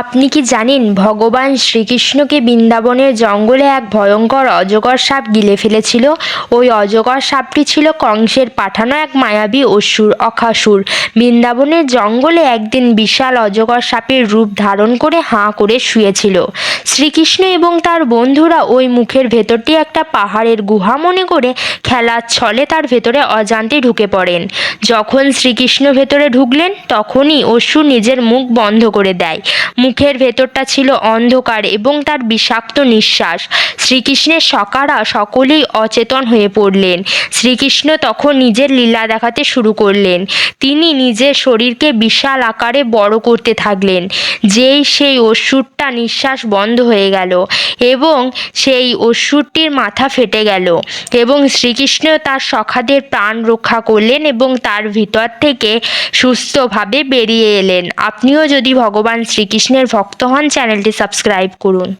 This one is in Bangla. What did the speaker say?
আপনি কি জানেন, ভগবান শ্রীকৃষ্ণকে বৃন্দাবনের জঙ্গলে এক ভয়ঙ্কর অজগর সাপ গিলে ফেলেছিল? ওই অজগর সাপটি ছিল কংসের পাঠানো এক মায়াবী অসুর, অখাসুর। বৃন্দাবনের জঙ্গলে একদিন বিশাল অজগর সাপের রূপ ধারণ করে হাঁ করে শুয়েছিল। শ্রীকৃষ্ণ এবং তার বন্ধুরা ওই মুখের ভেতরটি একটা পাহাড়ের গুহা মনে করে খেলার ছলে তার ভেতরে অজান্তে ঢুকে পড়েন। যখন শ্রীকৃষ্ণ ভেতরে ঢুকলেন, তখনই অসুর নিজের মুখ বন্ধ করে দেয়। মুখের ভেতরটা ছিল অন্ধকার এবং তার বিষাক্ত নিঃশ্বাস। শ্রীকৃষ্ণের সকারা সকলেই অচেতন হয়ে পড়লেন। শ্রীকৃষ্ণ তখন নিজের লীলা দেখাতে শুরু করলেন। তিনি নিজের শরীরকে বিশাল আকারে বড় করতে থাকলেন। যেই সেই অসুরটা নিঃশ্বাস বন্ধ হয়ে গেল এবং সেই অসুরটির মাথা ফেটে গেল এবং শ্রীকৃষ্ণ তার সখাদের প্রাণ রক্ষা করলেন এবং তার ভিতর থেকে সুস্থভাবে বেরিয়ে এলেন। আপনিও যদি ভগবান শ্রীকৃষ্ণের ভক্ত হন চ্যানেলটি সাবস্ক্রাইব করুন।